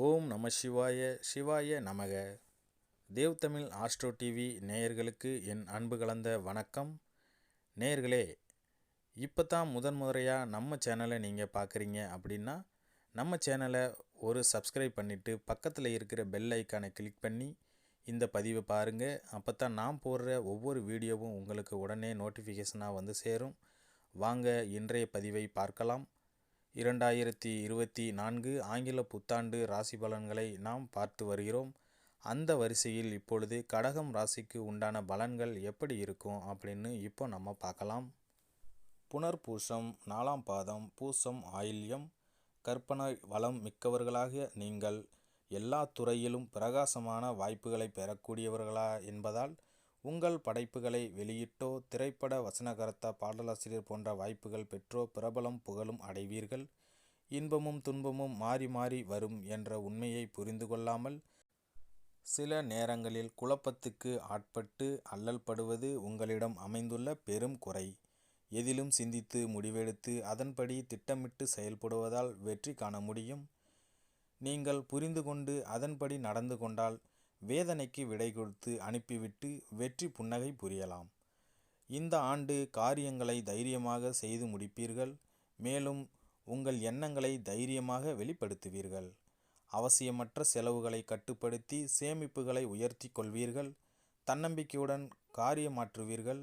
ஓம் நம சிவாய சிவாய நமக. தேவ் தமிழ் ஆஸ்ட்ரோ டிவி நேயர்களுக்கு என் அன்பு கலந்த வணக்கம். நேயர்களே இப்போ தான் முதன் முறையாக நம்ம சேனலை நீங்கள் பார்க்குறீங்க அப்படின்னா நம்ம சேனலை ஒரு சப்ஸ்கிரைப் பண்ணிவிட்டு பக்கத்தில் இருக்கிற பெல் ஐக்கானை கிளிக் பண்ணி இந்த பதிவை பாருங்கள் அப்போ தான் நான் போடுற ஒவ்வொரு வீடியோவும் உங்களுக்கு உடனே நோட்டிஃபிகேஷனாக வந்து சேரும். வாங்க இன்றைய பதிவை பார்க்கலாம். இரண்டாயிரத்தி இருபத்தி நான்கு ஆங்கில புத்தாண்டு ராசி பலன்களை நாம் பார்த்து வருகிறோம். அந்த வரிசையில் இப்பொழுது கடகம் ராசிக்கு உண்டான பலன்கள் எப்படி இருக்கும் அப்படின்னு இப்போ நம்ம பார்க்கலாம். புனர்பூசம் நாலாம் பாதம் பூசம் ஆயில்யம். கற்பனை வளம் மிக்கவர்களாக நீங்கள் எல்லா துறையிலும் பிரகாசமான வாய்ப்புகளை பெறக்கூடியவர்களா என்பதால் உங்கள் படைப்புகளை வெளியிட்டோ திரைப்பட வசனகர்த்தா பாடலாசிரியர் போன்ற வாய்ப்புகள் பெற்றோ பிரபலம் புகழும் அடைவீர்கள். இன்பமும் துன்பமும் மாறி மாறி வரும் என்ற உண்மையை புரிந்து கொள்ளாமல் சில நேரங்களில் குழப்பத்துக்கு ஆட்பட்டு அல்லல்படுவது உங்களிடம் அமைந்துள்ள பெரும் குறை. எதிலும் சிந்தித்து முடிவெடுத்து அதன்படி திட்டமிட்டு செயல்படுவதால் வெற்றி காண முடியும். நீங்கள் புரிந்து கொண்டு அதன்படி நடந்து கொண்டால் வேதனைக்கு விடை கொடுத்து அனுப்பிவிட்டு வெற்றி புன்னகை புரியலாம். இந்த ஆண்டு காரியங்களை தைரியமாக செய்து முடிப்பீர்கள். மேலும் உங்கள் எண்ணங்களை தைரியமாக வெளிப்படுத்துவீர்கள். அவசியமற்ற செலவுகளை கட்டுப்படுத்தி சேமிப்புகளை உயர்த்தி கொள்வீர்கள். தன்னம்பிக்கையுடன் காரியமாற்றுவீர்கள்.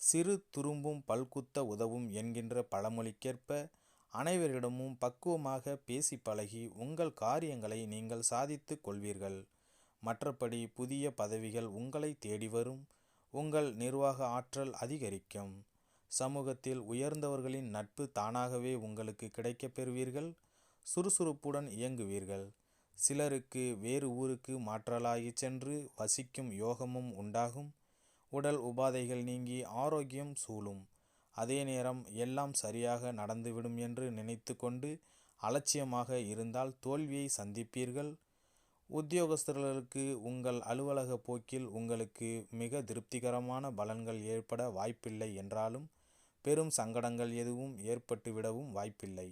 சிறு துரும்பும் பல்குத்த உதவும் என்கின்ற பழமொழிக்கேற்ப அனைவரிடமும் பக்குவமாக பேசி பழகி உங்கள் காரியங்களை நீங்கள் சாதித்து கொள்வீர்கள். மற்றபடி புதிய பதவிகள் உங்களை தேடி வரும். உங்கள் நிர்வாக ஆற்றல் அதிகரிக்கும். சமூகத்தில் உயர்ந்தவர்களின் நட்பு தானாகவே உங்களுக்கு கிடைக்கப் பெறுவீர்கள். சுறுசுறுப்புடன் இயங்குவீர்கள். சிலருக்கு வேறு ஊருக்கு மாற்றலாகி சென்று வசிக்கும் யோகமும் உண்டாகும். உடல் உபாதைகள் நீங்கி ஆரோக்கியம் சூழும். அதே நேரம் எல்லாம் சரியாக நடந்துவிடும் என்று நினைத்து கொண்டு அலட்சியமாக இருந்தால் தோல்வியை சந்திப்பீர்கள். உத்தியோகஸ்தர்களுக்கு உங்கள் அலுவலக போக்கில் உங்களுக்கு மிக திருப்திகரமான பலன்கள் ஏற்பட வாய்ப்பில்லை என்றாலும் பெரும் சங்கடங்கள் எதுவும் ஏற்பட்டுவிடவும் வாய்ப்பில்லை.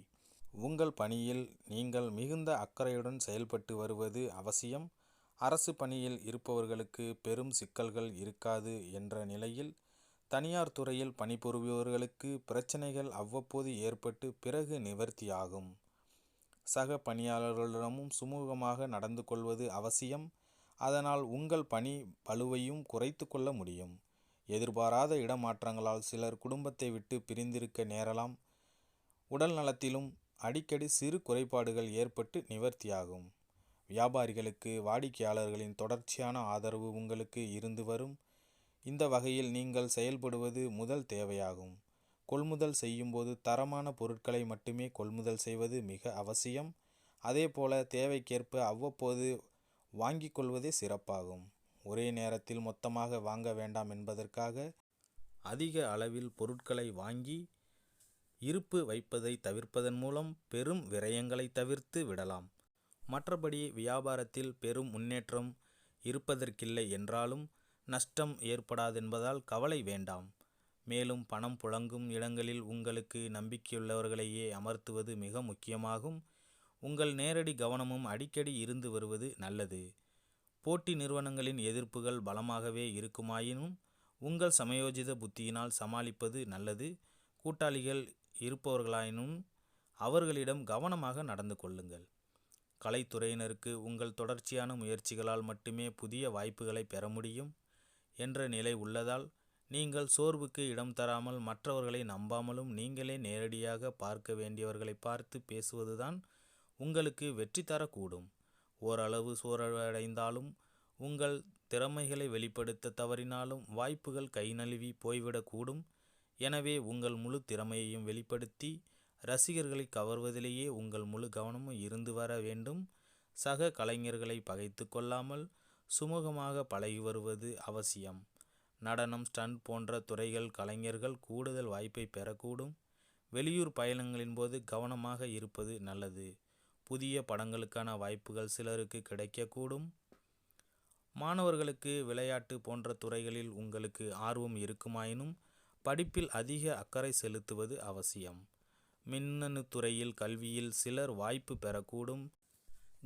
உங்கள் பணியில் நீங்கள் மிகுந்த அக்கறையுடன் செயல்பட்டு வருவது அவசியம். அரசு பணியில் இருப்பவர்களுக்கு பெரும் சிக்கல்கள் இருக்காது என்ற நிலையில் தனியார் துறையில் பணிபுரிபவர்களுக்கு பிரச்சனைகள் அவ்வப்போது ஏற்பட்டு பிறகு நிவர்த்தியாகும். சக பணியாளர்களிடமும் சுமூகமாக நடந்து கொள்வது அவசியம். அதனால் உங்கள் பணி பலுவையும் குறைத்து கொள்ள முடியும். எதிர்பாராத இடமாற்றங்களால் சிலர் குடும்பத்தை விட்டு பிரிந்திருக்க நேரலாம். உடல் நலத்திலும் அடிக்கடி சிறு குறைபாடுகள் ஏற்பட்டு நிவர்த்தியாகும். வியாபாரிகளுக்கு வாடிக்கையாளர்களின் தொடர்ச்சியான ஆதரவு உங்களுக்கு இருந்து வரும். இந்த வகையில் நீங்கள் செயல்படுவது முதல் தேவையாகும். கொள்முதல் செய்யும்போது தரமான பொருட்களை மட்டுமே கொள்முதல் செய்வது மிக அவசியம். அதேபோல தேவைக்கேற்ப அவ்வப்போது வாங்கிக் கொள்வதே சிறப்பாகும். ஒரே நேரத்தில் மொத்தமாக வாங்க வேண்டாம் என்பதற்காக அதிக அளவில் பொருட்களை வாங்கி இருப்பு வைப்பதை தவிர்ப்பதன் மூலம் பெரும் விரயங்களை தவிர்த்து விடலாம். மற்றபடி வியாபாரத்தில் பெரும் முன்னேற்றம் இருப்பதற்கில்லை என்றாலும் நஷ்டம் ஏற்படாதென்பதால் கவலை வேண்டாம். மேலும் பணம் புழங்கும் இடங்களில் உங்களுக்கு நம்பிக்கையுள்ளவர்களையே அமர்த்துவது மிக முக்கியமாகும். உங்கள் நேரடி கவனமும் அடிக்கடி இருந்து வருவது நல்லது. போட்டி நிறுவனங்களின் எதிர்ப்புகள் பலமாகவே இருக்குமாயினும் உங்கள் சமயோஜித புத்தியினால் சமாளிப்பது நல்லது. கூட்டாளிகள் இருப்பவர்களாயினும் அவர்களிடம் கவனமாக நடந்து கொள்ளுங்கள். கலைத்துறையினருக்கு உங்கள் தொடர்ச்சியான முயற்சிகளால் மட்டுமே புதிய வாய்ப்புகளை பெற முடியும் என்ற நிலை உள்ளதால் நீங்கள் சோர்வுக்கு இடம் தராமல் மற்றவர்களை நம்பாமலும் நீங்களே நேரடியாக பார்க்க வேண்டியவர்களை பார்த்து பேசுவதுதான் உங்களுக்கு வெற்றி தரக்கூடும். ஓரளவு சோர்வடைந்தாலும் உங்கள் திறமைகளை வெளிப்படுத்த தவறினாலும் வாய்ப்புகள் கை நழுவி போய்விடக்கூடும். எனவே உங்கள் முழு திறமையையும் வெளிப்படுத்தி ரசிகர்களை கவர்வதிலேயே உங்கள் முழு கவனமும் இருந்து வர வேண்டும். சக கலைஞர்களை பகைத்து கொள்ளாமல் சுமூகமாக பழகி வருவது அவசியம். நடனம் ஸ்டண்ட் போன்ற துறைகள் கலைஞர்கள் கூடுதல் வாய்ப்பை பெறக்கூடும். வெளியூர் பயணங்களின் போது கவனமாக இருப்பது நல்லது. புதிய படங்களுக்கான வாய்ப்புகள் சிலருக்கு கிடைக்கக்கூடும். மாணவர்களுக்கு விளையாட்டு போன்ற துறைகளில் உங்களுக்கு ஆர்வம் இருக்குமாயினும் படிப்பில் அதிக அக்கறை செலுத்துவது அவசியம். மின்னணு துறையில் கல்வியில் சிலர் வாய்ப்பு பெறக்கூடும்.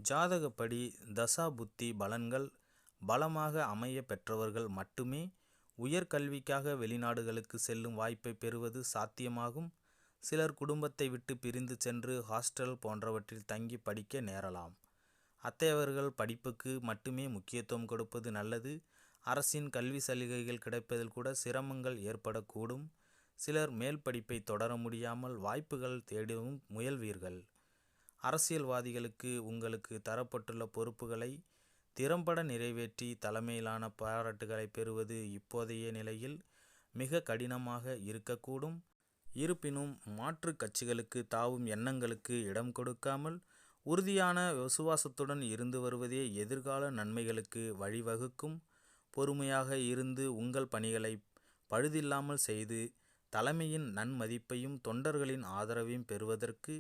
ஜாதகப்படி தசா புத்தி பலன்கள் பலமாக அமைய பெற்றவர்கள் மட்டுமே உயர்கல்விக்காக வெளிநாடுகளுக்கு செல்லும் வாய்ப்பை பெறுவது சாத்தியமாகும். சிலர் குடும்பத்தை விட்டு பிரிந்து சென்று ஹாஸ்டல் போன்றவற்றில் தங்கி படிக்க நேரலாம். அத்தையவர்கள் படிப்புக்கு மட்டுமே முக்கியத்துவம் கொடுப்பது நல்லது. அரசின் கல்வி சலுகைகள் கிடைப்பதில் கூட சிரமங்கள் ஏற்படக்கூடும். சிலர் மேல் படிப்பை தொடர முடியாமல் வாய்ப்புகள் தேடவும் முயல்வீர்கள். அரசியல்வாதிகளுக்கு உங்களுக்கு தரப்பட்டுள்ள பொறுப்புகளை திறம்பட நிறைவேற்றி தலைமையிலான பாராட்டுகளை பெறுவது இப்போதைய நிலையில் மிக கடினமாக இருக்கக்கூடும். இருப்பினும் மாற்று கட்சிகளுக்கு தாவும் எண்ணங்களுக்கு இடம் கொடுக்காமல் உறுதியான விசுவாசத்துடன் இருந்து வருவதே எதிர்கால நன்மைகளுக்கு வழிவகுக்கும். பொறுமையாக இருந்து உங்கள் பணிகளை பழுதில்லாமல் செய்து தலைமையின் நன்மதிப்பையும் தொண்டர்களின் ஆதரவையும் பெறுவதற்கு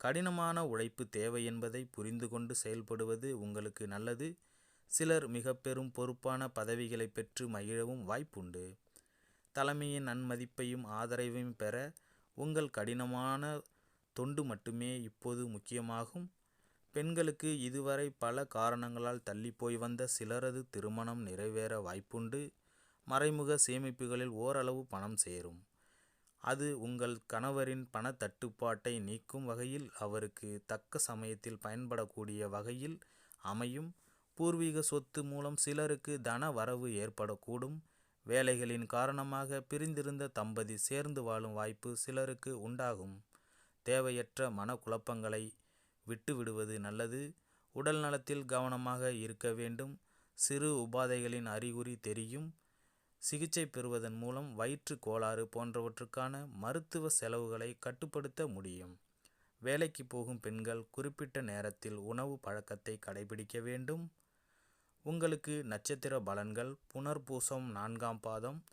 கடினமான உழைப்பு தேவை என்பதை புரிந்து கொண்டு செயல்படுவது உங்களுக்கு நல்லது. சிலர் மிக பெரும் பொறுப்பான பதவிகளை பெற்று மகிழவும் வாய்ப்புண்டு. தலைமையின் நன்மதிப்பையும் ஆதரவையும் பெற உங்கள் கடினமான தொண்டு மட்டுமே இப்போது முக்கியமாகும். பெண்களுக்கு இதுவரை பல காரணங்களால் தள்ளிப்போய் வந்த சிலரது திருமணம் நிறைவேற வாய்ப்புண்டு. மறைமுக சேமிப்புகளில் ஓரளவு பணம் சேரும். அது உங்கள் கணவரின் பண தட்டுப்பாட்டை நீக்கும் வகையில் அவருக்கு தக்க சமயத்தில் பயன்படக்கூடிய வகையில் அமையும். பூர்வீக சொத்து மூலம் சிலருக்கு தன வரவு ஏற்படக்கூடும். வேலைகளின் காரணமாக பிரிந்திருந்த தம்பதி சேர்ந்து வாழும் வாய்ப்பு சிலருக்கு உண்டாகும். தேவையற்ற மனக்குழப்பங்களை விட்டுவிடுவது நல்லது. உடல் நலத்தில் கவனமாக இருக்க வேண்டும். சிறு உபாதைகளின் அறிகுறி தெரியும். சிகிச்சை பெறுவதன் மூலம் வயிற்று கோளாறு போன்றவற்றுக்கான மருத்துவ செலவுகளை கட்டுப்படுத்த முடியும். வேலைக்கு போகும் பெண்கள் குறிப்பிட்ட நேரத்தில் உணவு பழக்கத்தை கடைபிடிக்க வேண்டும். உங்களுக்கு நட்சத்திர பலன்கள் புனர்பூசம் நான்காம் பாதம்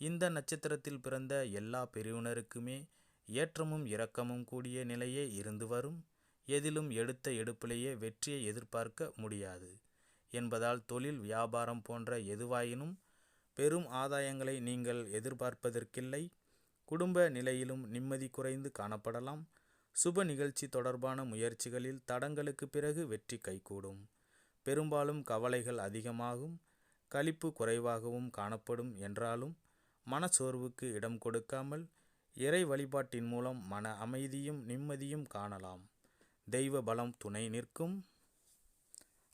இந்த நட்சத்திரத்தில் பிறந்த எல்லா பிரிவினருக்குமே ஏற்றமும் இரக்கமும் கூடிய நிலையே இருந்து வரும். எதிலும் எடுத்த எடுப்பிலேயே வெற்றியை எதிர்பார்க்க முடியாது. என்பதால் தொழில் வியாபாரம் போன்ற எதுவாயினும் பெரும் ஆதாயங்களை நீங்கள் எதிர்பார்ப்பதற்கில்லை. குடும்ப நிலையிலும் நிம்மதி குறைந்து காணப்படலாம். சுப நிகழ்ச்சி தொடர்பான முயற்சிகளில் தடங்களுக்கு பிறகு வெற்றி கைகூடும். பெரும்பாலும் கவலைகள் அதிகமாகும் களிப்பு குறைவாகவும் காணப்படும் என்றாலும் மனச்சோர்வுக்கு இடம் கொடுக்காமல் இறை வழிபாட்டின் மூலம் மன அமைதியும் நிம்மதியும் காணலாம். தெய்வ பலம் துணை நிற்கும்.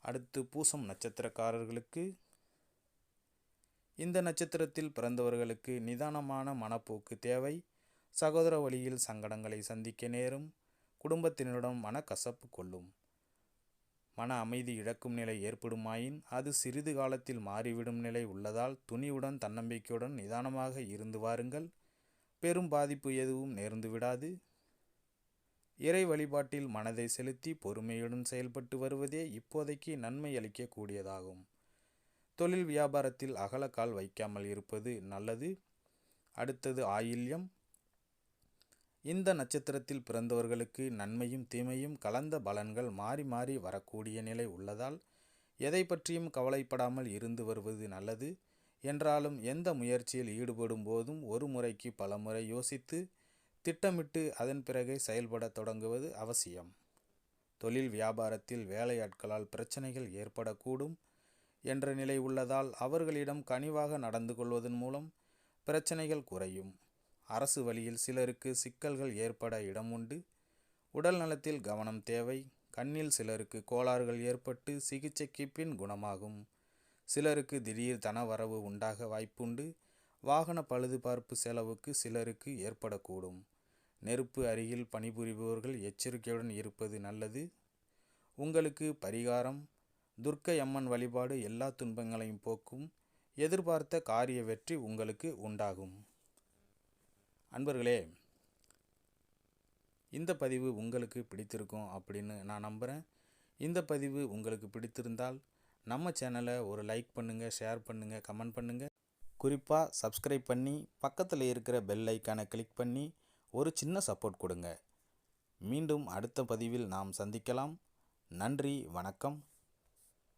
அடுத்து பூசம் நட்சத்திரக்காரர்களுக்கு. இந்த நட்சத்திரத்தில் பிறந்தவர்களுக்கு நிதானமான மனப்போக்கு தேவை. சகோதர வழியில் சங்கடங்களை சந்திக்க நேரும் குடும்பத்தினரிடம் மனக்கசப்பு கொள்ளும். மன அமைதி இழக்கும் நிலை ஏற்படுமாயின் அது சிறிது காலத்தில் மாறிவிடும் நிலை உள்ளதால் துணிவுடன் தன்னம்பிக்கையுடன் நிதானமாக இருந்து வாருங்கள். பெரும் பாதிப்பு எதுவும் நேர்ந்து விடாது. இறை வழிபாட்டில் மனதை செலுத்தி பொறுமையுடன் செயல்பட்டு வருவதே இப்போதைக்கு நன்மை அளிக்கக்கூடியதாகும். தொழில் வியாபாரத்தில் அகலக்கால் வைக்காமல் இருப்பது நல்லது. அடுத்தது ஆயில்யம். இந்த நட்சத்திரத்தில் பிறந்தவர்களுக்கு நன்மையும் தீமையும் கலந்த பலன்கள் மாறி மாறி வரக்கூடிய நிலை உள்ளதால் எதை பற்றியும் கவலைப்படாமல் இருந்து வருவது நல்லது. என்றாலும் எந்த முயற்சியில் ஈடுபடும் போதும் ஒரு முறைக்கு பல முறை யோசித்து திட்டமிட்டு அதன் பிறகே செயல்பட தொடங்குவது அவசியம். தொழில் வியாபாரத்தில் வேலையாட்களால் பிரச்சனைகள் ஏற்படக்கூடும் என்ற நிலை உள்ளதால் அவர்களிடம் கனிவாக நடந்து கொள்வதன் மூலம் பிரச்சனைகள் குறையும். அரசு வழியில் சிலருக்கு சிக்கல்கள் ஏற்பட இடம் உண்டு உடல் நலத்தில் கவனம் தேவை. கண்ணில் சிலருக்கு கோளாறுகள் ஏற்பட்டு சிகிச்சைக்கு பின் குணமாகும். சிலருக்கு திடீர் தனவரவு உண்டாக வாய்ப்புண்டு. வாகன பழுதுபார்ப்பு செலவுக்கு சிலருக்கு ஏற்படக்கூடும். நெருப்பு அருகில் பணிபுரிபவர்கள் எச்சரிக்கையுடன் இருப்பது நல்லது. உங்களுக்கு பரிகாரம். துர்க்கை அம்மன் வழிபாடு எல்லா துன்பங்களையும் போக்கும். எதிர்பார்த்த காரிய வெற்றி உங்களுக்கு உண்டாகும். அன்பர்களே இந்த பதிவு உங்களுக்கு பிடித்திருக்கும் அப்படின்னு நான் நம்புகிறேன் இந்த பதிவு உங்களுக்கு பிடித்திருந்தால் நம்ம சேனலை ஒரு லைக் பண்ணுங்கள் ஷேர் பண்ணுங்கள் கமெண்ட் பண்ணுங்கள் குறிப்பாக சப்ஸ்கிரைப் பண்ணி பக்கத்தில் இருக்கிற பெல் ஐக்கானை கிளிக் பண்ணி ஒரு சின்ன சப்போர்ட் கொடுங்க. மீண்டும் அடுத்த பதிவில் நாம் சந்திக்கலாம். நன்றி வணக்கம்.